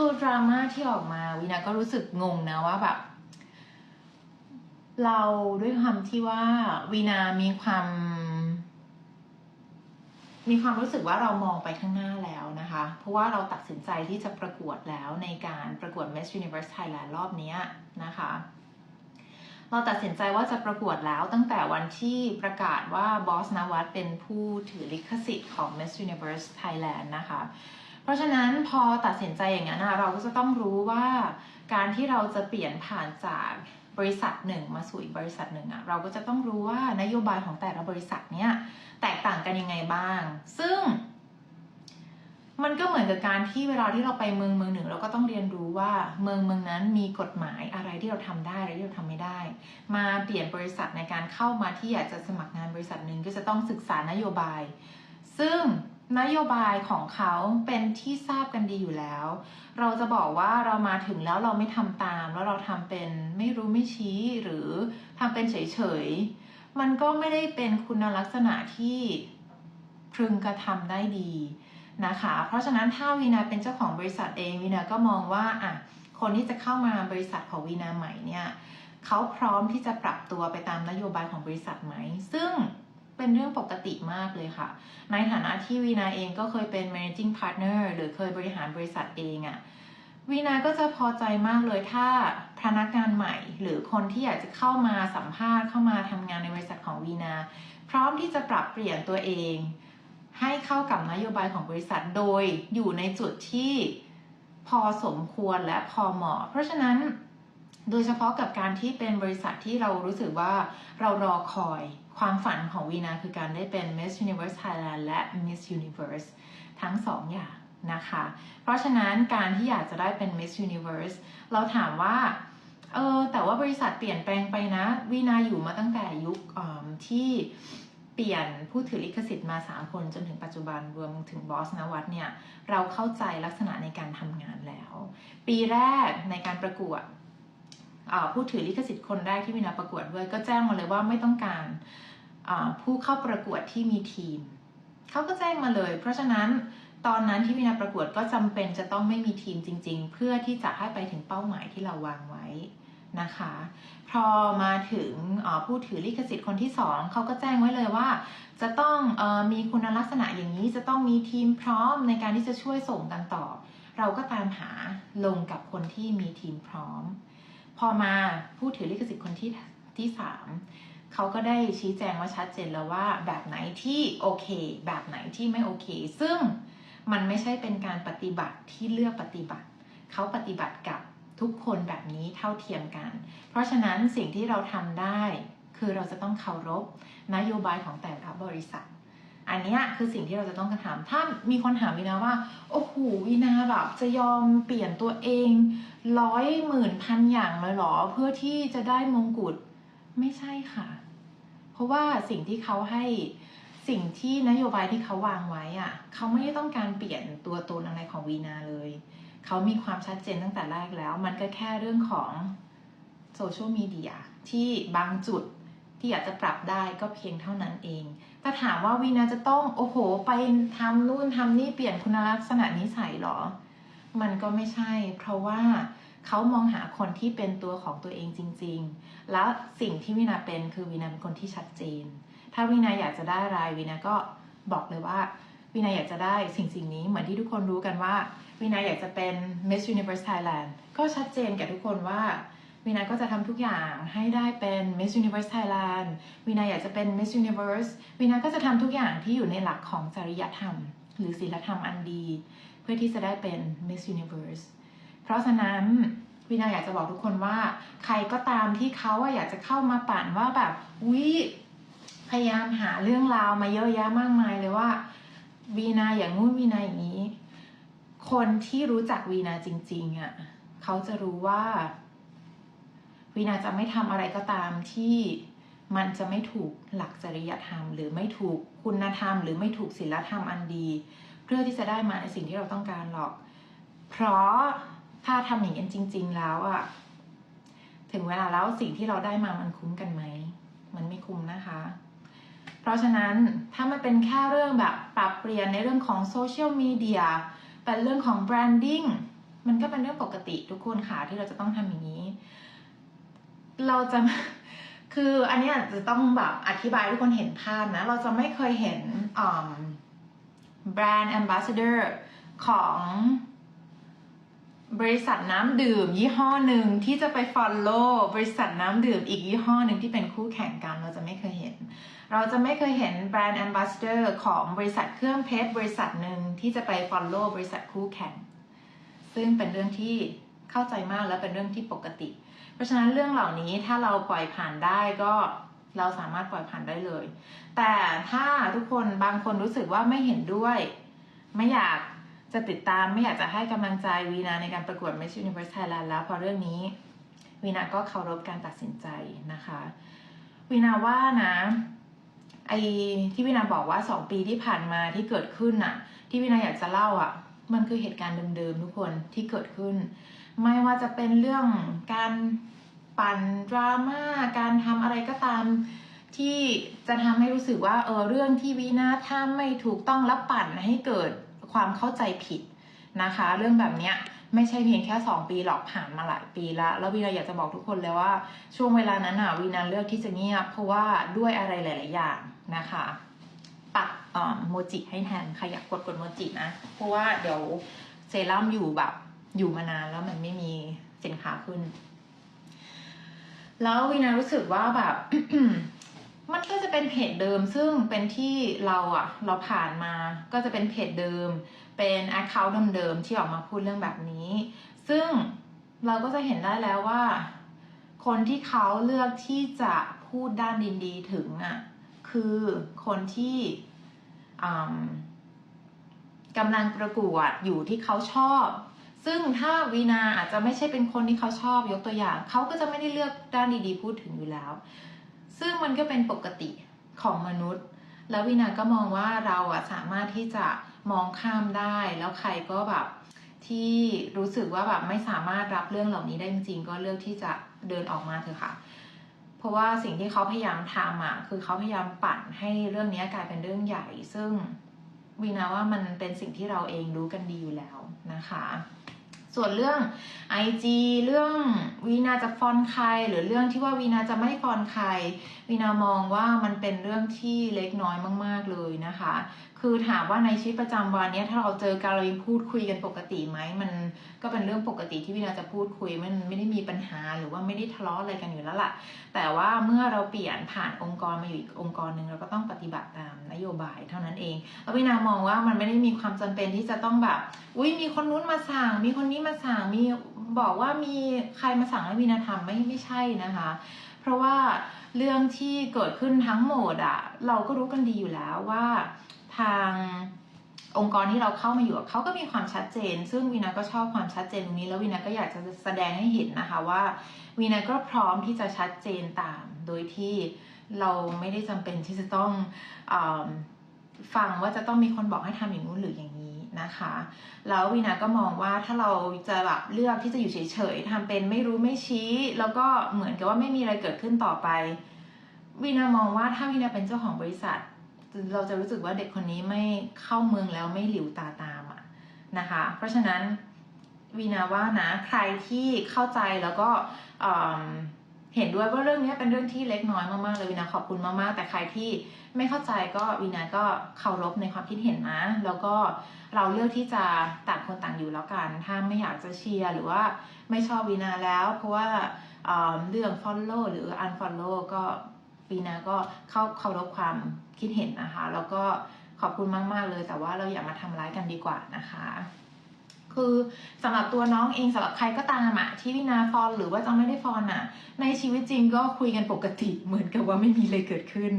คือดราม่าที่ออกมาวินาก็รู้สึกงงนะว่าแบบ เราด้วยความที่ว่าวีนามีความ มีความรู้สึกว่าเรามองไปข้างหน้าแล้วนะคะ เพราะว่าเราตัดสินใจที่จะประกวดแล้วในการประกวด Miss Universe Thailand รอบนี้นะคะเราตัดสินใจว่าจะประกวดแล้วตั้งแต่วันที่ประกาศว่าบอสนวัตเป็นผู้ถือลิขสิทธิ์ของ Miss Universe Thailand นะคะ ราะฉะนั้นพอตัดสินใจอย่างนั้นเราก็จะต้องรู้ว่าการที่เราจะเปลี่ยนผ่านจากบริษัทหนึ่งมาสู่อีกบริษัทหนึ่งอะเราก็จะต้องรู้ว่านโยบายของแต่ละบริษัทเนี้ยแตกต่างกันยังไงบ้าง ซึ่ง มันก็เหมือนกับการที่เวลาที่เราไปเมืองเมืองหนึ่ง เราก็ต้องเรียนรู้ว่าเมืองเมืองนั้นมีกฎหมายอะไรที่เราทำได้อะไรที่เราทำไม่ได้ มาเปลี่ยนบริษัทในการเข้ามาที่อยากจะสมัครงานบริษัทหนึ่งก็จะต้องศึกษานโยบาย ซึ่ง นโยบายของเขาเป็นที่ทราบกันดีอยู่แล้ว เราจะบอกว่าเรามาถึงแล้วเราไม่ทำตาม แล้วเราทำเป็นไม่รู้ไม่ชี้หรือทำเป็นเฉยๆ มันก็ไม่ได้เป็นคุณลักษณะที่พึงกระทำได้ดีนะคะ เพราะฉะนั้นถ้าวีนาเป็นเจ้าของบริษัทเองวีนาก็มองว่าอะคนที่จะเข้ามาบริษัทของวีนาใหม่เนี่ยเขาพร้อมที่จะปรับตัวไปตามนโยบายของบริษัทไหม ซึ่ง เป็นเรื่องปกติมากเลยค่ะ ในฐานะที่วีนาเองก็เคยเป็น managing partner หรือเคยบริหารบริษัทเองอะ่ะวีนาก็จะพอใจมากเลยถ้าพนักงานใหม่ หรือคนที่อยากจะเข้ามาสัมภาษณ์เข้ามาทำงานในบริษัทของวีนา พร้อมที่จะปรับเปลี่ยนตัวเอง ให้เข้ากับนโยบายของบริษัทโดยอยู่ในจุดที่พอสมควรและพอเหมาะ เพราะฉะนั้น โดยเฉพาะกับการที่เป็นบริษัทที่เรารู้สึกว่าเรารอคอยความฝันของวีนาคือการได้เป็น Miss Universe Thailand และ Miss Universe ทั้งสองอย่างนะคะ เพราะฉะนั้นการที่อยากจะได้เป็น Miss Universe เราถามว่าเออแต่ว่าบริษัทเปลี่ยนแปลงไปนะวีนาอยู่มาตั้งแต่ยุคที่เปลี่ยนผู้ถือลิขสิทธิ์มา 3 คนจนถึงปัจจุบันรวมถึงบอสนวัตเนี่ย เราเข้าใจลักษณะในการทำงานแล้ว ปีแรกในการประกวด ผู้ถือลิขสิทธิ์คนแรกที่วีนาประกวดด้วย ก็แจ้งมาเลยว่าไม่ต้องการผู้เข้าประกวดที่มีทีมเขาก็แจ้งมาเลย เพราะฉะนั้นตอนนั้นที่วินาประกวดก็จำเป็นจะต้องไม่มีทีมจริง ๆ เพื่อที่จะให้ไปถึงเป้าหมายที่เราวางไว้นะคะ พอมาถึงผู้ถือลิขสิทธิ์คนที่สองเขาก็แจ้งไว้เลยว่า จะต้องออมีคุณลักษณะอย่างนี้จะต้องมีทีมพร้อมในการที่จะช่วยส่งกันต่อ เราก็ตามหาลงกับคนที่มีทีมพร้อม พอมาผู้ถือลิขสิทธิ์คนที่ที่สามเขาก็ได้ชี้แจงว่าชัดเจนแล้วว่าแบบไหนที่โอเค แบบไหนที่ไม่โอเค ซึ่งมันไม่ใช่เป็นการปฏิบัติที่เลือกปฏิบัติ เขาปฏิบัติกับทุกคนแบบนี้เท่าเทียมกัน เพราะฉะนั้นสิ่งที่เราทำได้ คือเราจะต้องเคารพนโยบายของแต่ละบริษัท อันนี้คือสิ่งที่เราจะต้องกระทำถ้ามีคนถามวีนาว่า โอ้โหวีนาแบบจะยอมเปลี่ยนตัวเองร้อยหมื่นพันอย่างเลยหรอ เพื่อที่จะได้มงกุฎไม่ใช่ค่ะ เพราะว่าสิ่งที่เขาให้สิ่งที่นโยบายที่เขาวางไว้อะเขาไม่ได้ต้องการเปลี่ยนตัวตนอะไรของวีนาเลย เขามีความชัดเจนตั้งแต่แรกแล้ว มันก็แค่เรื่องของโซเชียลมีเดียที่บางจุดที่อยากจะปรับได้ก็เพียงเท่านั้นเอง ถ้าถามว่าวีนาจะต้องโอ้โหไปทำนู่นทำนี่เปลี่ยนคุณลักษณะนิสัยหรอ มันก็ไม่ใช่ เพราะว่าเขามองหาคนที่เป็นตัวของตัวเองจริง ๆ แล้วสิ่งที่วินาเป็นคือวินาเป็นคนที่ชัดเจน ถ้าวินาอยากจะได้อะไรวินาก็บอกเลยว่าวินาอยากจะได้สิ่งสิ่งนี้เหมือนที่ทุกคนรู้กันว่าวินาอยากจะเป็น Miss Universe Thailand ก็ชัดเจนแก่ทุกคนว่า วินาก็จะทำทุกอย่างให้ได้เป็น Miss Universe Thailand วินาอยากจะเป็น Miss Universe วินาก็จะทำทุกอย่างที่อยู่ในหลักของจริยธรรม หรือศีลธรรมอันดี เพื่อที่จะได้เป็น Miss Universe เพราะฉะนั้นวินาอยากจะบอกทุกคนว่า ใครก็ตามที่เขาอยากจะเข้ามาปั่นว่าแบบวิพยายามหาเรื่องราวมาเยอะแยะมากมายเลยว่าวีนาอย่างงู้นวีนาอย่างนี้ คนที่รู้จักวีนาจริง ๆอะ่ะเขาจะรู้ว่า วีนาจะไม่ทำอะไรก็ตามที่มันจะไม่ถูกหลักจริยธรรม หรือไม่ถูกคุณธรรม หรือไม่ถูกศีลธรรมอันดี เพื่อที่จะได้มาในสิ่งที่เราต้องการหรอก เพราะถ้าทำอย่างนี้จริง ๆ แล้วอะถึงเวลาแล้วสิ่งที่เราได้มามันคุ้มกันไหม มันไม่คุ้มนะคะ เพราะฉะนั้นถ้ามันเป็นแค่เรื่องแบบปรับเปลี่ยนในเรื่องของโซเชียลมีเดียเป็นเรื่องของแบรนดิ้งมันก็เป็นเรื่องปกติทุกคนค่ะที่เราจะต้องทำอย่างนี้ เราจะคืออันนี้จะต้องแบบอธิบายทุกคนเห็นภาพนะ เราจะไม่เคยเห็นแบรนด์แอมบาสเดอร์ของบริษัทน้ำดื่ม ยี่ห้อหนึ่งที่จะไป follow บริษัทน้ำดื่มอีกยี่ห้อหนึ่งที่เป็นคู่แข่งกันเราจะไม่เคยเห็น เราจะไม่เคยเห็นแบรนด์แอมบาสเดอร์ของบริษัทเครื่องเพชรบริษัทหนึ่งที่จะไป follow บริษัทคู่แข่ง ซึ่งเป็นเรื่องที่เข้าใจมากและเป็นเรื่องที่ปกติเพราะฉะนั้นเรื่องเหล่านี้ถ้าเราปล่อยผ่านได้ก็เราสามารถปล่อยผ่านได้เลย แต่ถ้าทุกคนบางคนรู้สึกว่าไม่เห็นด้วย ไม่อยากจะติดตามไม่อยากจะให้กำลังใจวีนาในการประกวด Miss Universe Thailand แล้วพราะเรื่องนี้วีนาก็เคารพการตัดสินใจนะคะวีนาว่านะไอที่วีนาบอกว่าสองปีที่ผ่านมาที่เกิดขึ้นน่ะที่วีนาอยากจะเล่าอะมันคือเหตุการณ์เดิมๆทุกคนที่เกิดขึ้น ไม่ว่าจะเป็นเรื่องการปั่นดราม่าการทำอะไรก็ตามที่จะทำให้รู้สึกว่าเออเรื่องที่วีนาทำไม่ถูกต้องแล้วปั่นให้เกิดความเข้าใจผิดนะคะ เรื่องแบบเนี้ยไม่ใช่เพียงแค่ 2 ปีหรอกผ่านมาหลายปีแล้วแล้ววีนาอยากจะบอกทุกคนเลยว่าช่วงเวลานั้นอะวีนาเลือกที่จะเงียบเพราะว่าด้วยอะไรหลาย ๆ อย่างนะคะปักโมจิให้แทนใครอยากกดกดโมจินะเพราะว่าเดี๋ยวเซรั่มอยู่แบบ อยู่มานานแล้วมันไม่มีสินค้าขึ้น แล้ววีนารู้สึกว่าแบบ มันก็จะเป็นเพจเดิม ซึ่งเป็นที่เราอะเราผ่านมาก็จะเป็นเพจเดิม เป็น Account เดิมๆที่ออกมาพูดเรื่องแบบนี้ ซึ่งเราก็จะเห็นได้แล้วว่า คนที่เขาเลือกที่จะพูดด้านดีๆถึงอะคือคนที่กำลังประกวดอยู่ที่เขาชอบ ซึ่งถ้าวีนาอาจจะไม่ใช่เป็นคนที่เขาชอบยกตัวอย่าง เขาก็จะไม่ได้เลือกด้านดีๆ พูดถึงอยู่แล้ว ซึ่งมันก็เป็นปกติของมนุษย์ แล้ววินาก็มองว่าเราอะสามารถที่จะมองข้ามได้ แล้วใครก็แบบที่รู้สึกว่าแบบไม่สามารถรับเรื่องเหล่านี้ได้จริงๆ ก็เลือกที่จะเดินออกมาเถอะค่ะ เพราะว่าสิ่งที่เขาพยายามทำอะคือเขาพยายามปั่นให้เรื่องนี้กลายเป็นเรื่องใหญ่ ซึ่งวีนาว่ามันเป็นสิ่งที่เราเองรู้กันดีอยู่แล้วนะคะ ส่วนเรื่อง IG เรื่องวีนาจะฟอนใคร หรือเรื่องที่ว่าวีนาจะไม่ฟอนใครวีนามองว่ามันเป็นเรื่องที่เล็กน้อยมาก ๆเลยนะคะ คือถามว่าในชีวิตประจำวันนี้ถ้าเราเจอกันเรายังพูดคุยกันปกติไหมมันก็เป็นเรื่องปกติที่วีนาจะพูดคุยมันไม่ได้มีปัญหาหรือว่าไม่ได้ทะเลาะอะไรกันอยู่แล้วล่ะ แต่ว่าเมื่อเราเปลี่ยนผ่านองค์กรมาอยู่อีกองค์กรหนึ่งเราก็ต้องปฏิบัติตามนโยบายเท่านั้นเองแล้ววีนามองว่ามันไม่ได้มีความจำเป็นที่จะต้องแบบอุ้ยมีคนนู้นมาสั่ง มีคนนี้มาสั่งมีบอกว่ามีใครมาสั่งให้วีนาทำไม่ไม่ใช่นะคะ เพราะว่าเรื่องที่เกิดขึ้นทั้งหมดอะเราก็รู้กันดีอยู่แล้วว่า ทางองค์กรที่เราเข้ามาอยู่เขาก็มีความชัดเจน ซึ่งวีนาก็ชอบความชัดเจนตรงนี้แล้ววีนาก็อยากจะแสดงให้เห็นนะคะว่าวีนาก็พร้อมที่จะชัดเจนตาม โดยที่เราไม่ได้จำเป็นที่จะต้องอฟังว่าจะต้องมีคนบอกให้ทำอย่างนู้นหรืออย่างนี้นะคะ แล้ววีนาก็มองว่าถ้าเราจะแบบเลือกที่จะอยู่เฉยๆทำเป็นไม่รู้ไม่ชี้ แล้วก็เหมือนกับว่าไม่มีอะไรเกิดขึ้นต่อไปวีนามองว่าถ้าวีนาเป็นเจ้าของบริษัท เราจะรู้สึกว่าเด็กคนนี้ไม่เข้าเมืองแล้วไม่หลิวตาตามอะนะคะ เพราะฉะนั้นวีนาว่านะใครที่เข้าใจแล้วก็เห็นด้วยว่าเรื่องนี้เป็นเรื่องที่เล็กน้อยมากๆเลยวีนาขอบคุณมากๆ แต่ใครที่ไม่เข้าใจก็วีนาก็เคารพในความคิดเห็นนะ แล้วก็เราเลือกที่จะต่างคนต่างอยู่แล้วกัน ถ้าไม่อยากจะเชียร์หรือว่าไม่ชอบวีนาแล้ว เพราะว่าเรื่อง follow หรือ unfollow ก็ วีนาก็เข้าเคารพความคิดเห็นนะคะ แล้วก็ขอบคุณมาก ๆ เลย แต่ว่าเราอย่ามาทำร้ายกันดีกว่านะคะ คือสำหรับตัวน้องเองสำหรับใครก็ตามอะที่วินาฟอนหรือว่าจังไม่ได้ฟอนอะในชีวิตจริงก็คุยกันปกติเหมือนกับว่าไม่มีอะไรเกิดขึ้น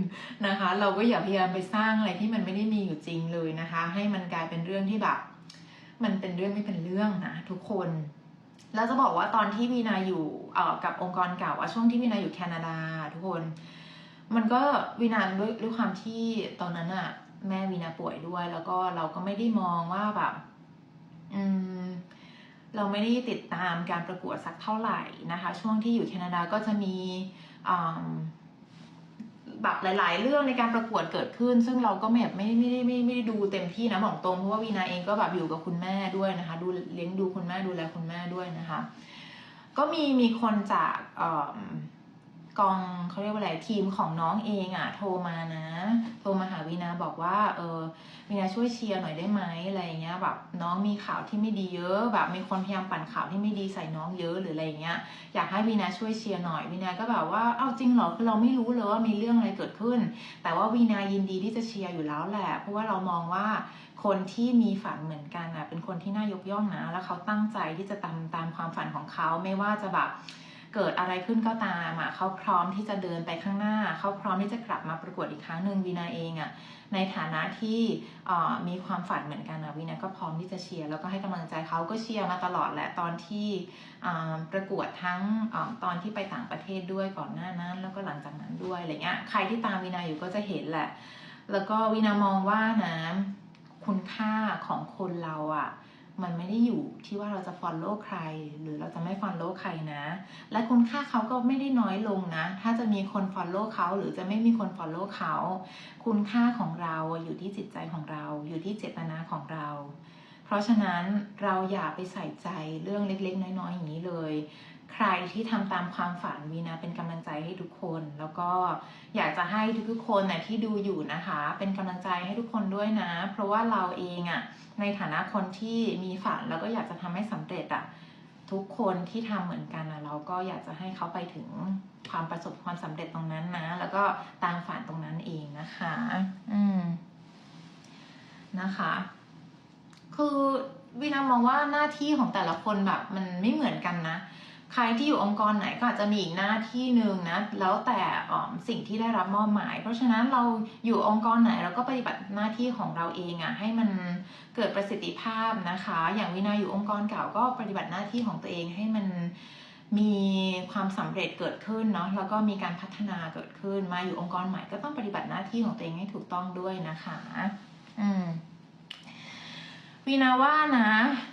นะคะ เราก็อย่าพยายามไปสร้างอะไรที่มันไม่ได้มีอยู่จริงเลยนะคะ ให้มันกลายเป็นเรื่องที่แบบมันเป็นเรื่องไม่เป็นเรื่องนะทุกคนแล้วจะบอกว่าตอนที่วีนาอยู่กับองค์กรเก่าว่าช่วงที่วีนาอยู่แคนาดาทุกคน มันก็วีนาด้วยด้วยความที่ตอนนั้นอะแม่วีนาป่วยด้วย แล้วก็เราก็ไม่ได้มองว่าแบบอืมเราไม่ได้ติดตามการประกวดสักเท่าไหร่นะคะ ช่วงที่อยู่แคนาดาก็จะมีแบบหลาย ๆ เรื่องในการประกวดเกิดขึ้น ซึ่งเราก็ไม่แบบไม่ไม่ได้ไม่ไม่ได้ดูเต็มที่นะบอกตรงเพราะว่าวีนาเองก็แบบอยู่กับคุณแม่ด้วยนะคะ ดูเลี้ยงดูคุณแม่ดูแลคุณแม่ด้วยนะคะ ก็มีมีคนจากเอิ่ม กองเขาเรียกว่าอะไรทีมของน้องเองอะ่ะโทรมานะ โทรมาหาวีนาบอกว่าเออวีนาช่วยเชียร์หน่อยได้ไหมอะไรเงี้ยแบบน้องมีข่าวที่ไม่ดีเยอะ แบบมีคนพยายามปั่นข่าวที่ไม่ดีใส่น้องเยอะหรืออะไรเงี้ยอยากให้วีนาช่วยเชียร์หน่อยวีนาก็แบบว่าเอ้าจริงเหรอคือเราไม่รู้เลยว่ามีเรื่องอะไรเกิดขึ้น แต่ว่าวีนายินดีที่จะเชียร์อยู่แล้วแหละ เพราะว่าเรามองว่าคนที่มีฝันเหมือนกันอะเป็นคนที่น่ายกย่องนะ แล้วเขาตั้งใจที่จะตามตามความฝันของเขาไม่ว่าจะแบบ เกิดอะไรขึ้นก็ตามอะเขาพร้อมที่จะเดินไปข้างหน้า เขาพร้อมที่จะกลับมาประกวดอีกครั้งหนึ่งวีนาเองอะในฐานะที่มีความฝันเหมือนกันนะวีนาก็พร้อมที่จะเชียร์แล้วก็ให้กำลังใจเขาก็เชียร์มาตลอดแหละตอนที่ประกวดทั้งอตอนที่ไปต่างประเทศด้วยก่อนหน้านั้น แล้วก็หลังจากนั้นด้วยอะไรเงี้ยใครที่ตามวินาอยู่ก็จะเห็นแหละ แล้วก็วินามองว่านะคุณค่าของคนเราอะ่ะ มันไม่ได้อยู่ที่ว่าเราจะฟอลโล่ใคร หรือเราจะไม่ฟอลโล่ใครนะ และคุณค่าเขาก็ไม่ได้น้อยลงนะ ถ้าจะมีคนฟอลโล่เขาหรือจะไม่มีคนฟอลโล่เขา คุณค่าของเราอยู่ที่จิตใจของเรา อยู่ที่เจตนาของเรา เพราะฉะนั้นเราอย่าไปใส่ใจเรื่องเล็ก ๆ น้อยๆอย่างนี้เลย ใครที่ทำตามความฝันวีนาเป็นกำลังใจให้ทุกคน แล้วก็อยากจะให้ทุกๆคนนะที่ดูอยู่นะคะ เป็นกำลังใจให้ทุกคนด้วยนะ เพราะว่าเราเองอะ่ะในฐานะคนที่มีฝันแล้วก็อยากจะทำให้สำเร็จอะ่ะทุกคนที่ทำเหมือนกันนะเราก็อยากจะให้เขาไปถึงความประสบความสำเร็จตรงนั้นนะ แล้วก็ตามฝันตรงนั้นเองนะคะ อืมนะคะ คือวินามองว่าหน้าที่ของแต่ละคนแบบมันไม่เหมือนกันนะ ใครที่อยู่องค์กรไหนก็อาจจะมีอีกหน้าที่หนึ่งนะ แล้วแต่สิ่งที่ได้รับมอบหมาย เพราะฉะนั้นเราอยู่องค์กรไหนเราก็ปฏิบัติหน้าที่ของเราเองอะ่ะให้มันเกิดประสิทธิภาพนะคะ อย่างวินาอยู่องค์กรเก่าก็ปฏิบัติหน้าที่ของตัวเองให้มันมีความสำเร็จเกิดขึ้นเนาะแล้วก็มีการพัฒนาเกิดขึ้นมาอยู่องค์กรใหม่ก็ต้องปฏิบัติหน้าที่ของตัวเองให้ถูกต้องด้วยนะคะ อืม วีนาว่านะ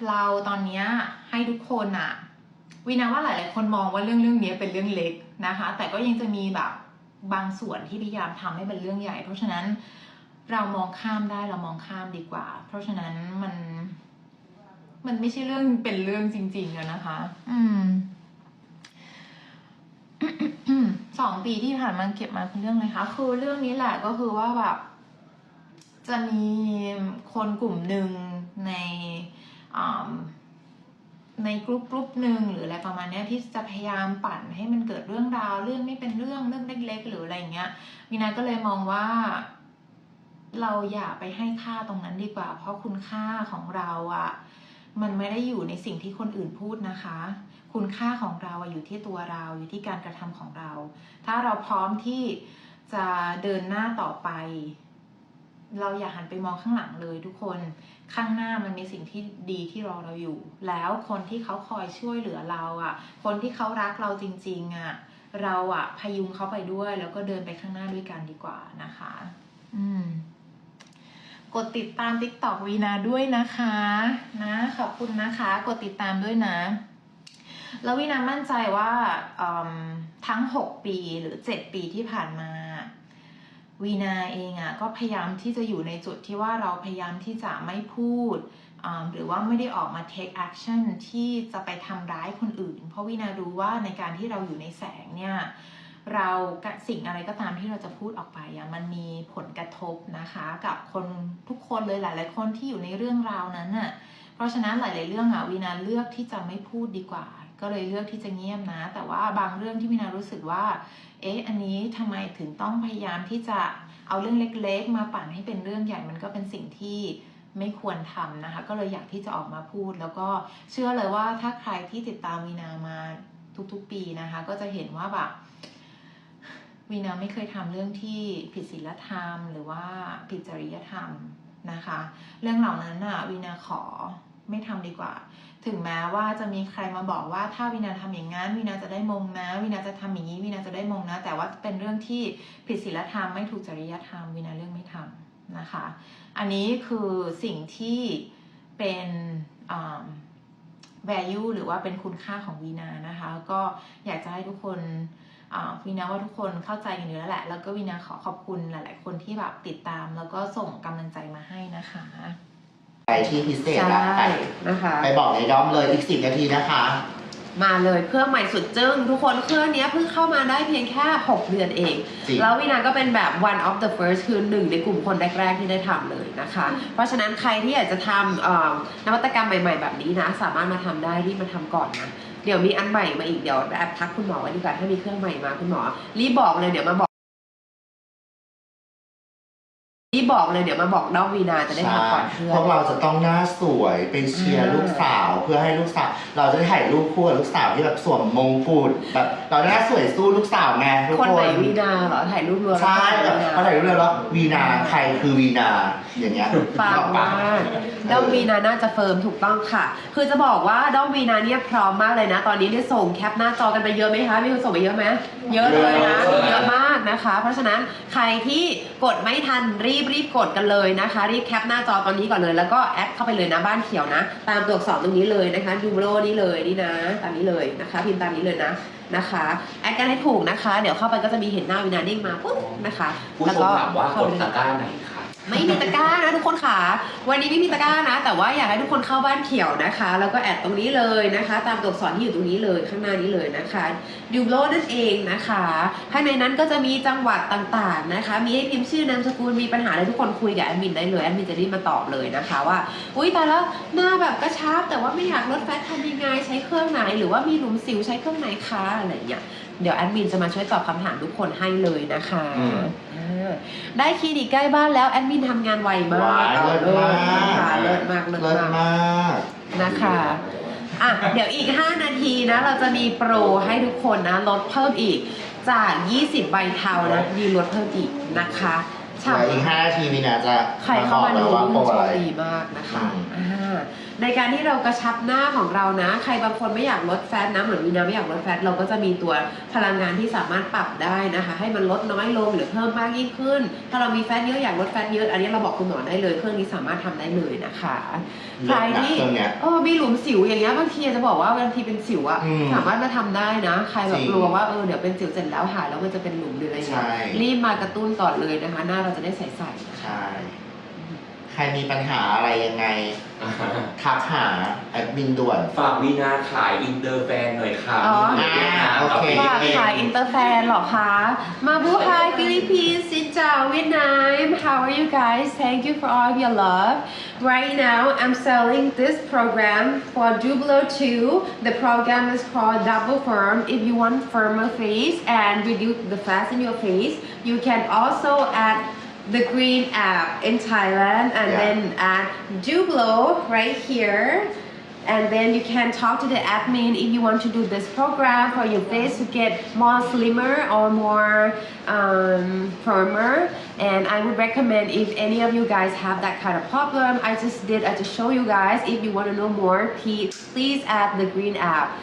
เราตอนนี้ให้ทุกคนอะวีนาว่าหลาย ๆ คนมองว่าเรื่องเรื่องนี้เป็นเรื่องเล็กนะคะ แต่ก็ยังจะมีแบบบางส่วนที่พยายามทำให้เป็นเรื่องใหญ่ เพราะฉะนั้นเรามองข้ามได้เรามองข้ามดีกว่า เพราะฉะนั้นมัน มันไม่ใช่เรื่องเป็นเรื่องจริงๆอะนะคะ อืมสองปีที่ผ่านมาเก็บมาเป็นเรื่องอะไรคะคือเรื่องนี้แหละก็คือว่าแบบ จะมีคนกลุ่มหนึ่งในในกลุ่มกลุ่มหนึ่งหรืออะไรประมาณนี้ที่จะพยายามปั่นให้มันเกิดเรื่องราวเรื่องไม่เป็นเรื่องเรื่องเล็ก ๆ หรืออะไรอย่างเงี้ยวินาก็เลยมองว่า เราอย่าไปให้ค่าตรงนั้นดีกว่า เพราะคุณค่าของเราอะมันไม่ได้อยู่ในสิ่งที่คนอื่นพูดนะคะ คุณค่าของเราอะอยู่ที่ตัวเราอยู่ที่การกระทำของเรา ถ้าเราพร้อมที่จะเดินหน้าต่อไป เราอย่าหันไปมองข้างหลังเลยทุกคน ข้างหน้ามันมีสิ่งที่ดีที่รอเราอยู่ แล้วคนที่เขาคอยช่วยเหลือเราอะ คนที่เขารักเราจริงๆอะ เราอะพยุงเขาไปด้วย แล้วก็เดินไปข้างหน้าด้วยกันดีกว่านะคะ อืม กดติดตาม TikTok วีนาด้วยนะคะ นะขอบคุณนะคะ กดติดตามด้วยนะ แล้ววีนามั่นใจว่าทั้ง 6 ปีหรือ 7 ปีที่ผ่านมา วีนาเองอะ่ะก็พยายามที่จะอยู่ในจุดที่ว่าเราพยายามที่จะไม่พูด หรือว่าไม่ได้ออกมา take action ที่จะไปทำร้ายคนอื่น เพราะวีนารู้ว่าในการที่เราอยู่ในแสงเนี่ยเราสิ่งอะไรก็ตามที่เราจะพูดออกไปอะมันมีผลกระทบนะคะ กับคนทุกคนเลยหลาย ๆ คนที่อยู่ในเรื่องราวนั้นน่ะเพราะฉะนั้นหลาย ๆ เรื่องอะวีนาเลือกที่จะไม่พูดดีกว่า ก็เลยเลือกที่จะเงียบนะ แต่ว่าบางเรื่องที่วีนารู้สึกว่า เอ๊ะ อันนี้ทำไมถึงต้องพยายามที่จะเอาเรื่องเล็กๆ มาปั่นให้เป็นเรื่องใหญ่ มันก็เป็นสิ่งที่ไม่ควรทำนะคะ ก็เลยอยากที่จะออกมาพูด แล้วก็เชื่อเลยว่าถ้าใครที่ติดตามวีนามาทุกๆ ปีนะคะ ก็จะเห็นว่าแบบวีนาไม่เคยทำเรื่องที่ผิดศีลธรรม หรือว่าผิดจริยธรรมนะคะ เรื่องเหล่านั้นน่ะวีนาขอ ไม่ทำดีกว่า ถึงแม้ว่าจะมีใครมาบอกว่าถ้าวินาทำอย่างนั้นวินาจะได้มงนะ วินาจะทำอย่างนี้วินาจะได้มงนะ แต่ว่าเป็นเรื่องที่ผิดศีลธรรมไม่ถูกจริยธรรมวินาเรื่องไม่ทำนะคะ อันนี้คือสิ่งที่เป็นอ่า value หรือว่าเป็นคุณค่าของวีนานะคะ ก็อยากจะให้ทุกคนวีนาว่าทุกคนเข้าใจกันอยู่แล้วแหละ แล้วก็วีนาขอขอบคุณหลาย ๆ คนที่แบบติดตาม แล้วก็ส่งกำลังใจมาให้นะคะ ไปที่พิเศษอะไปนะคะ ไปบอกในด้อมเลยอีกสิบนาทีนะคะ มาเลยเครื่องใหม่สุดจึ้งทุกคนเครื่องเนี้ยเพิ่งเข้ามาได้เพียงแค่ 6 เดือนเองจริงแล้ววินาก็เป็นแบบ one of the first คือหนึ่งในกลุ่มคนแรก ๆ ที่ได้ทำเลยนะคะ เพราะฉะนั้นใครที่อยากจะทำเอ่อนวัตกรรมใหม่ ๆ แบบนี้นะ สามารถมาทำได้รีบมาทำก่อนนะเดี๋ยวมีอันใหม่มาอีกเดี๋ยวแอบทักคุณหมอไว้ดีกว่าถ้ามีเครื่องใหม่มาคุณหมอรีบบอกเลยเดี๋ยวมาบอก บบอกเลยเดี๋ยวมาบอกน้องวีนาจะได้ทำก่อนเพื่อพวนกเราจะต้องหน้าสวยไปเชียร์อ่าลูกสาวเพื่อให้ลูกสาว เราจะได้ถ่ายรูปคู่กับลูกสาวที่แบบสวมมงกุฎแบบเราหน้าสวยสู้ลูกสาวไงทุกคนคไหนนวีนาเหรอถ่ายรูปรวมใช่แล้วแบบวีนาเขาถ่ายรูปเลยว่าวีนาใครคือวีนาอย่างเงี้ยปังนึกออกปะมากด้อมวีนาน่าจะเฟิร์มถูกต้องค่ะ คือจะบอกว่าด้อมวีนาเนี่ยพร้อมมากเลยนะ ตอนนี้ได้ส่งแคปหน้าจอกันไปเยอะไหมคะมีคนส่งไปเยอะไหมเยอะเลยนะเยอะเยอะมากนะคะ เพราะฉะนั้นใครที่กดไม่ทันรีบรีบกดกันเลยนะคะ รีบแคปหน้าจอตอนนี้ก่อนเลย แล้วก็แอดเข้าไปเลยนะบ้านเขียวนะ ตามตัวอักษรตรงนี้เลยนะคะดูโรนี่เลยนี่นะ ตามนี้เลยนะคะ พิมพ์ตามนี้เลยนะนะคะ แอดกันให้ถูกนะคะ เดี๋ยวเข้าไปก็จะมีเห็นหน้าวินาเด้งมาปุ๊บนะคะ ผู้แล้วชมก็ถามว่ากเข้าดไปเลยตะกร้าไหนคะ ไม่มีตะกร้านะทุกคนค่ะ วันนี้ไม่มีตะกร้านะ แต่ว่าอยากให้ทุกคนเข้าบ้านเขียวนะคะ แล้วก็แอดตรงนี้เลยนะคะ ตามตัวอักษรที่อยู่ตรงนี้เลยข้างหน้านี้เลยนะคะดูโลนั่นเองนะคะข้างในนั้นก็จะมีจังหวัดต่างๆนะคะ มีให้พิมพ์ชื่อนามสกุลมีปัญหาอะไรทุกคนคุยกับแอดมินได้เลยแอดมินจะรีบมาตอบเลยนะคะว่าอุ้ยแต่แล้วหน้าแบบกระชับแต่ว่าไม่อยากลดแฟตทำยังไงใช้เครื่องไหน หรือว่ามีหลุมสิวใช้เครื่องไหนคะอะไรอย่างเงี้ย เดี๋ยวแอดมินจะมาช่วยตอบคำถามทุกคนให้เลยนะคะอืมอ่าได้คลินิกใกล้บ้านแล้วแอดมินทำงานไวมากว้ายเลิศมากค่ะเลิศมาก เลิเลิศศมาก มากนะคะ อะเดี๋ยวอีก 5 นาทีนะ เราจะมีโปรให้ทุกคนนะลดเพิ่มอีกจาก 20 ใบเทานะมีลดเพิ่มอีกนะคะ เดี๋ยวอีกห้านาทีวีนาจะใครเข้ามาบดูอกแล้วว่าโปรโชอะคไรดีมากนะคะอืม อ่าในการที่เรากระชับหน้าของเรานะ ใครบางคนไม่อยากลดแฟตนะเหมือนวีนาไม่อยากลดแฟตเราก็จะมีตัวพลังงานที่สามารถปรับได้นะคะ ให้มันลดน้อยลงหรือเพิ่มมากยิ่งขึ้น ถ้าเรามีแฟตเยอะอยากลดแฟตเยอะอันนี้เราบอกคุณหมอได้เลยเครื่องนี้สามารถทำได้เลยนะคะ ใครที่เครื่องเนี้ย เออมีหลุมสิวอย่างเงี้ยบางทีจะบอกว่าบางทีเป็นสิวอะอืมสามารถมาทำได้นะ ใครแบบจริงกลัวว่าเออเดี๋ยวเป็นสิวเสร็จแล้วหายแล้วมันจะเป็นหลุมหรืออะไรเงี้ยใช่ รีบมากระตุ้นก่อนเลยนะคะ หน้าเราจะได้ใสๆนะคะใช่ ใครมีปัญหาอะไรยังไง ทักหาแอดมินด่วน ฝากวีนาขายอินเตอร์แฟนหน่อยค่ะอ๋อมีเวียดนามโอกับเคฟิลิฝาปกปินขายส์อินเตอร์แฟนเหรอคะ มาบูไฮฟิลิปปินส์ซินเจ้าเวียดนาม how are you guys thank you for all of your love right now I'm selling this program for Dublo 2 the program is called Double Firm if you want firmer face and reduce the fat in your face you can also add the green app in Thailand and Yeah. then add Dublo right here. And then you can talk to the admin if you want to do this program for your face to get more slimmer or more um, firmer. And I would recommend if any of you guys have that kind of problem I just did I just show you guys. If you want to know more please please add the green app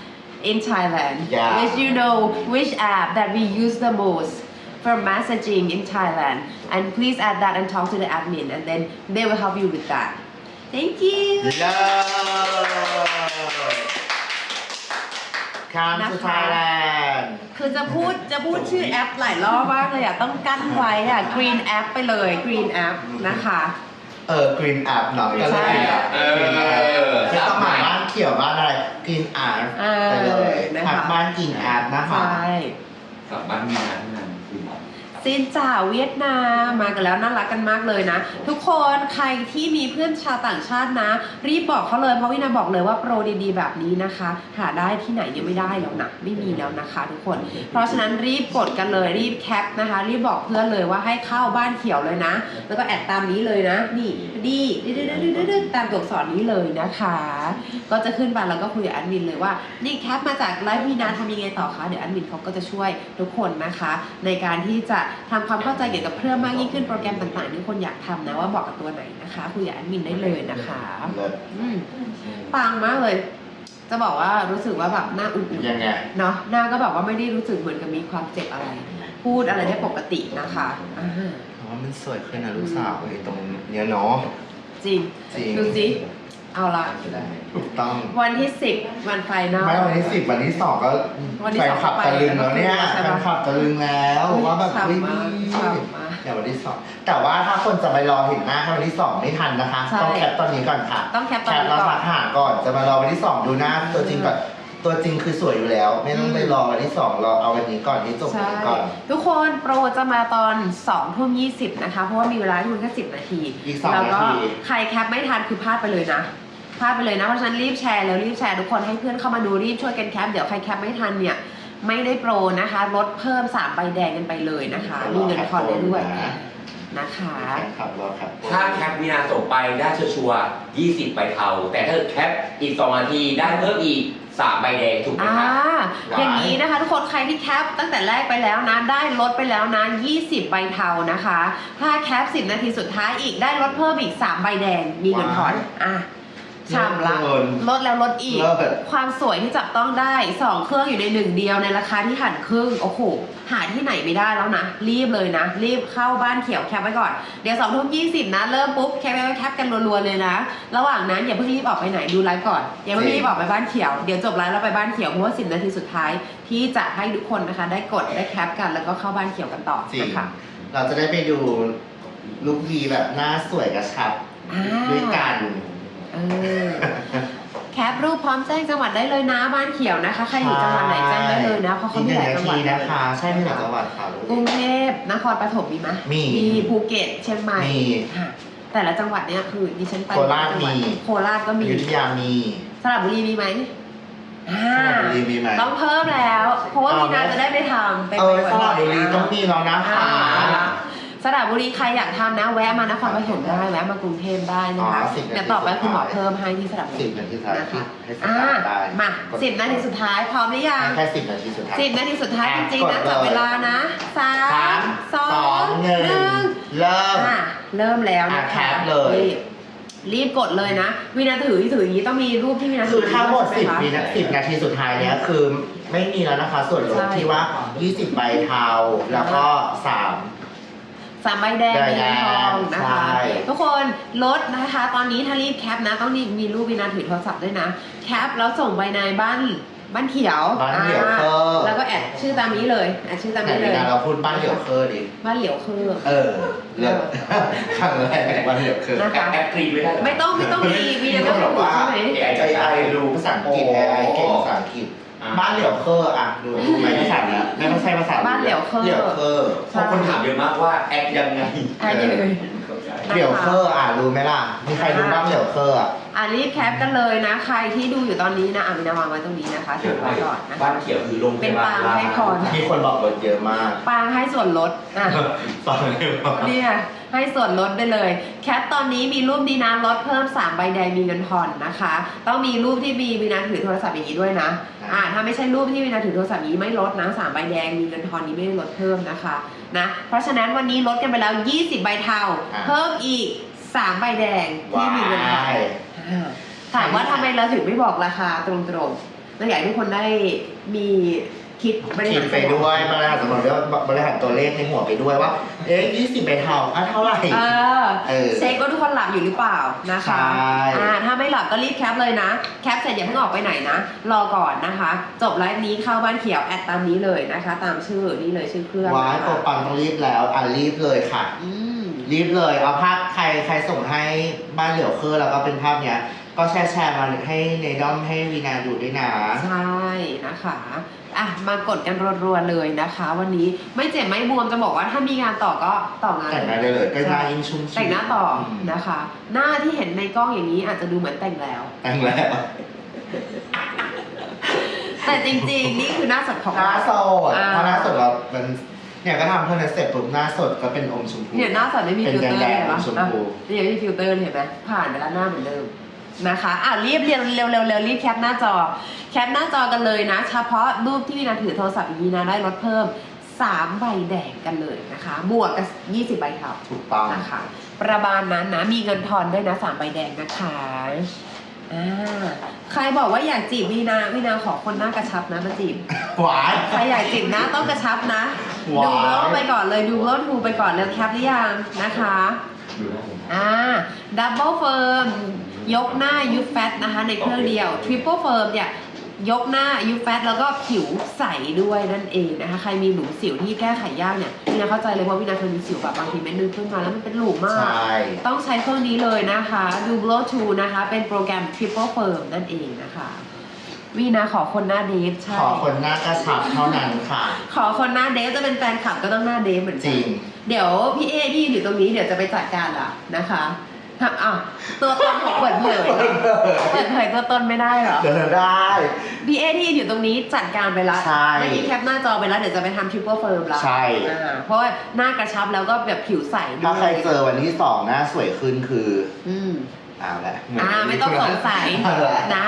in Thailand. Yeah. which you know which app that we use the most for messaging in Thailand and please add that and talk to the admin and then they will help you with that thank you เลิศข้ามสุดท้ายแลนด์คือจะพูดจะพูดชื่อแอปหลายรอบมากเลยอะ ต้องกั้นไว้อะ Green App ไปเลย Green App นะคะ เออกรีนแอปเนาะก็เลยใช่เอ Green App อไม่ต้องหมายบ้านเขียวบ้านอะไรกรีนแอปเออไปเลยนะคะทักบ้านกรีนแอปนะคะใช่กลับบ้านวีนาเท่านั้นคุ ณหมอซินจ่าเวียดนามมากันแล้วน่ารักกันมากเลยนะ ทุกคนใครที่มีเพื่อนชาวต่างชาตินะ รีบบอกเขาเลยเพราะวินาบอกเลยว่าโปรดีๆ แบบนี้นะคะ หาได้ที่ไหนยังไม่ได้แล้วนะไม่มีแล้วนะคะ ทุกคน เพราะฉะนั้นรีบกดกันเลยรีบแคปนะคะ รีบบอกเพื่อนเลยว่าให้เข้าบ้านเขียวเลยนะ แล้วก็แอดตามนี้เลยนะ นี่ดีดื้อๆๆๆตามตัวอักษรนี้เลยนะคะ ก็จะขึ้นไปแล้วก็คุยกับแอดมินเลยว่านี่แคปมาจากไลฟ์วีนาทำยังไงต่อคะเดี๋ยวแอดมินเขาก็จะช่วยทุกคนนะคะ ในการที่จะทำความเข้าใจเกี่ยวกับเครื่องมากยิ่งขึ้นโปรแกรมต่างๆที่คนอยากทำนะว่าบอกกับตัวไหนนะคะคุยกับแอดมินได้เลยนะคะเลิศอืมปังมากเลย จะบอกว่ารู้สึกว่าแบบหน้าอุ่นๆยังไงเนาะหน้าก็แบบว่าไม่ได้รู้สึกเหมือนกับมีความเจ็บอะไร พูดอะไรได้ปกตินะคะอ่าเพราะว่ามันสวยขึ้นนะลูกสาวไอ้ตรงเนี้ยเนาะจริงจริงดูสิ เอาละจะได้ถูกต้อง วันที่สิบวันไฟนอล ไม่วันที่สิบวันที่สองก็วันที่แฟสนองคลับตะลึงแล้วเนี่ยใช่แฟปะนคลับตะลึงแล้วว่าแบบฉ่ำเฮ้ยมากฉ่ำมากเดี๋ยววันที่สองแต่ว่าถ้าคนจะไปรอเห็นหน้าแค่วันที่สองไม่ทันนะคะ ใช่ต้องแคปตอนนี้ก่อนค่ะต้องแคปตอนแคปนี้แล้วก่อทันกหาก่อนจะมารอวันที่สองดูหน้าตัวจริงก่อนตัวจริงคือสวยอยู่แล้ว ไม่ต้องไปรอวันที่สองรอเอาวันนี้ก่อนที่จบใช่ก่อน ทุกคนโปรจะมาตอน2ทุ่ม20นะคะ เพราะว่ามีเวลาให้คุณแค่10 นาที อีกสองแล้วก็นาที ใครแคปไม่ทันคือพลาดไปเลยนะ พลาดไปเลยนะ เพราะฉะนั้นรีบแชร์แล้วรีบแชร์ทุกคนให้เพื่อนเข้ามาดูรีบช่วยกันแคปเดี๋ยวใครแคปไม่ทันเนี่ยไม่ได้โปรนะคะลดเพิ่ม3ใบแดงกันไปเลยนะคะ มีเงินทอนได้ด้วยนะคะแฟนคลับรอครับถ้าแคปวินาส่งไปได้ชัวร์ๆ20ใบเทา แต่ถ้าแคปอีก2นาทีได้เพิ่มอีก3ใบแดงถูกไหมอ่าครับอย่างนี้นะคะ ทุกคนใครที่แคปตั้งแต่แรกไปแล้วนะ ได้ลดไปแล้วนะ 20 ใบเทานะคะ ถ้าแคป 10 นาทีสุดท้ายอีกได้ลดเพิ่มอีก 3 ใบแดง มีเงินทอนอะ ฉ่ำละเลิศลดแล้วลดอีก เลิศ ความสวยที่จับต้องได้2เครื่องอยู่ในหนึ่งเดียวในราคาที่หันครึ่งโอ้โหหาที่ไหนไม่ได้แล้วนะ รีบเลยนะ รีบเข้าบ้านเขียวแคปไว้ก่อน เดี๋ยวสองทุ่มยี่สิบนะ เริ่มปุ๊บแคปไว้แคปกันรัวๆเลยนะ ระหว่างนั้นอย่าเพิ่งรีบออกไปไหนดูไลฟ์ก่อนอย่าเพิ่งรีบออกไปบ้านเขียวเดี๋ยวจบไลฟ์แล้วไปบ้านเขียวเพราะว่าสิบนาทีสุดท้ายที่จะให้ทุกคนนะคะ ได้กดได้แคปกันแล้วก็เข้าบ้านเขียวกันต่อจริงนะคะ เราจะได้ไปดูลูกพีแบบหน้าสวยกระชับอ่า ด้วยกัน เออ แคปรูปพร้อมแจ้งจังหวัดได้เลยนะบ้านเขียวนะคะใครอยู่จังหวัดไหนแจ้งได้เลยนะเพราะเขามีหลายจังหวัดอีกนึ่เลยนะคะ ใช่มีหลายจังหวัดค่ะกรุงเทพนครปฐมมีไหมมีมีภูเก็ตเชียงใหม่มีค่ะแต่ละจังหวัดเนี่ยคือดิฉันไปโคราชจังหวัดมีโคราชก็อมียุธยามีสระบุรีมีไหมอ่าสระบุรีมีไหมต้องเพิ่มแล้ว เพราะว่ามีนาจะได้ไปทำไปเออไปสระบุรีๆนะต้องมีแล้วนะคะอ่า สระบุรีใครอยากทำนะ แวะมานครปฐมได้แวะมากรุงเทพได้นะคะอ๋อ10เดี๋ยวต่อไปคุณหมอเพิ่มให้ที่สระบุสิรีบนาทีสุดท้ายนะคะให้สอ่าตาร์ทได้ มาสิบนาทีสุดท้ายพร้อมหรือยังแค่สิบนาทีสุดท้าย สิบนาทีสุดท้ายจริงๆนะกดเลย จับเวลานะสาสามมสสอองงหนึ่หนึ่งง เริ่ม อะเริ่มแล้วนะอะแคคะปเลย รีบรีบกดเลยนะวินาถือถืออย่างนี้ต้องมีรูปที่วินาคือถ้าหมดใช่สิบไคะ วินาสิบนาทีสุดท้ายเนี้ยคือไม่มีแล้วนะคะ ส่วนลดใช่ที่ว่า 20 ใบเทาแล้วก็ 3 สามใบแดงใบมีแดเงินงทองนะคะใช่ทุกคนลดนะคะ ตอนนี้ถ้ารีบแคปนะ ต้องมีรูปวินาถือโทรศัพท์ด้วยนะ แคปแล้วส่งไปในบ้านบ้านเขียวบ้านเดี่ยวอ่าเคอร์แล้วก็แอดชื่อตามนี้เลยแอดชื่อตามไหนนี้เลเวยลาเราพูดบ้านเดี่ยวเคอร์ดิบ้านเหลียวคือเออเลิศครั้งแรกบ้านเดี่ยวเคอร์นะแอปแอปฟรีไม่ได้เหรอไม่ต้องไม่ต้องมีวีนาต้องแบบรู้ว่าใช่ไหม AI ไอไอรู้ภาษาอังกฤษไอไอเก่งภาษาอังกฤษอ่า บ้านเหลียวเคอร์อะดูดูไหมภาษาเนี้ยไม่ต้องใช่ภาษาบ้านเหลียวเคอร์ เหลียวเคอร์เพราะคนถามเยอะมากว่าแอปยังไงอันนี้เลยเหลียวเคอร์อะรู้ไหมล่ะมีใครรู้บ้างเหลียวเคอร์อะ อะรีบแคปกันเลยนะ ใครที่ดูอยู่ตอนนี้นะอะวินาวางไว้ตรงนี้นะคะถือไว้ก่อนนะบ้านเขียวคือโรงพเป็นยาบาปาลงให้พร มีคนบอกลดเยอะมากปางให้ส่วนลดอะ ตอนนี้บอกเนี่ยให้ส่วนลดได้เลย แคปตอนนี้มีรูปดีนะลดเพิ่ม 3 ใบแดงมีเงินผ่อนนะคะ ต้องมีรูปที่มีวินาถือโทรศัพท์อย่างนี้ด้วยนะอ่าถ้าไม่ใช่รูปที่วินาถือโทรศัพท์นี้ไม่ลดนะ3ใบแดงมีเงินทอนนี้ไม่ได้ลดเพิ่มนะคะนะเพราะฉะนั้นวันนี้ลดกันไปแล้ว 20 ใบเทาเพิ่มอีก 3 ใบแดงที่มีเงินทอนว้ายอ่า ถามว่าทำไมเราถึงไม่บอกราคาตรงๆเราอยากให้ทุกคนได้มีคิดบริคิหาดรไปด้วยบริหารสมองด้วยบริหารตัวเลขในหัวไปด้วยว่า เอ๊ะยี่สิบใบเทาอะเท่าไหร่ เออเออเช็คว่าทุกคนหลับอยู่หรือเปล่านะคะใช่ อ่าถ้าไม่หลับก็รีบแคปเลยนะ แคปเสร็จอย่าเพิ่งออกไปไหนนะ รอก่อนนะคะ จบไลฟ์นี้เข้าบ้านเขียวแอดตามนี้เลยนะคะ ตามชื่อนี่เลยชื่อเครื่องว้ายนะโปรคะปังต้องรีบแล้ว อะรีบเลยค่ะ อืม รีบเลยเอาภาพใครใครส่งให้บ้านเหลียวเคอร์แล้วก็เป็นภาพเนี้ย ก็แชร์แชร์มาให้ในด้อมให้วีนาดูด้วยนะใช่นะคะอะมากดกันรัวๆเลยนะคะ วันนี้ไม่เจ็บไม่บวมจะบอกว่าถ้ามีงานต่อก็ต่องานแต่งได้เลยก็หน้ายิ่งชุ่มชื้นแต่งหน้าต่ออมนะคะ หน้าที่เห็นในกล้องอย่างนี้อาจจะดูเหมือนแต่งแล้ว แต่งแล้วแต่จริงๆ นี่คือหน้าสดของหน้าเราสดอ่าเพราะหน้าสดเรามัน เนี่ยก็ทำเท่านั้นเสร็จปุ๊บหน้าสดก็เป็นอมชมพู เนี่ยหน้าสดไม่มีเป็นฟิลเตอร์แดเห็งนๆปะชมอะพูนี่ยังไม่มีฟิลเตอร์เห็นไหมผ่านไปแล้วหน้าเหมือนเดิมนะคะอะรีบเรียนเร็วๆเร็วๆรีบแคปหน้าจอ แคปหน้าจอกันเลยนะ เฉพาะรูปที่วีนาถือโทรศัพท์อย่างนี้นะได้ลดเพิ่ม3ใบแดงกันเลยนะคะ บวกกับ20ใบเทาถูกต้อง นะคะ ประมาณนั้นนะมีเงินทอนด้วยนะ3ใบแดงนะคะ อ่าใครบอกว่าอยากจีบวีนาวีนาขอคนหน้ากระชับนะมาจีบ หวาน ใครอยากจีบนะต้องกระชับนะ ว้าว ดูโลกไปก่อนเลยดูโลกทูไปก่อนเลยแคปหรือยังนะคะดูได้ผมอ่าดับเบิลเฟิร์มยกหน้ายูแฟตนะคะในเครื่องเดียว Triple Firm เนี่ย ยกหน้ายูแฟตแล้วก็ผิวใสด้วยนั่นเองนะคะ ใครมีหลุมสิวที่แก้ไขยากเนี่ยวินาเข้าใจเลยเพราะวินาเคยมีสิวแบบบางทีเม็ดนึงขึ้นมาแล้วมันเป็นหลุมมาก ใช่ต้องใช้เครื่องนี้เลยนะคะ Dublo 2นะคะ เป็นโปรแกรม Triple Firm นั่นเองนะคะวีนาขอคนหน้าเดฟใช่ ขอคนหน้ากระชับเท่านั้นค่ะ ขอคนหน้าเดฟจะเป็นแฟนคลับก็ต้องหน้าเดฟเหมือนจกัรินง เดี๋ยวพี่เอที่อยู่ตรงนี้เดี๋ยวจะไปจัดการละนะคะ อะตัวตนของเปิดเผยเปิดเผยตัวตนไม่ได้เหรอเดี๋ยวเราได้พี่เอที่อยู่ตรงนี้จัดการไปละใช่เมื่อกี้แคปหน้าจอไปแล้วเดี๋ยวจะไปทำ Triple Firm ละใช่ อ่าเพราะว่าหน้ากระชับแล้วก็แบบผิวใสด้ถ้าวยใครเจอวันที่สองหน้าสวยขึ้นคือ อืม เอาละอ่าไม่ต้องสงสัยเอาละนะ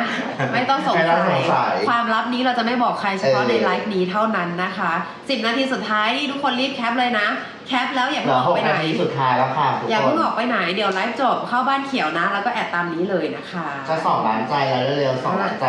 ไม่ต้องสงไม่ต้สัองสยงสัย ความลับนี้เราจะไม่บอกใครเฉพาะเออในไลฟ์นี้เท่านั้นนะคะ10นาทีสุดท้ายนี่ทุกคนรีบแคปเลยนะ แคปแล้วอย่าเหเพิ่ลืงออหอกกไปไหนนาทีสุดท้ายแล้วค่ะทุกอย่าคเพิ่นงออกไปไหนเดี๋ยวไลฟ์จบเข้าบ้านเขียวนะ แล้วก็แอดตามนี้เลยนะคะจะสองล้านใจแล้วเร็วๆสองล้านใจ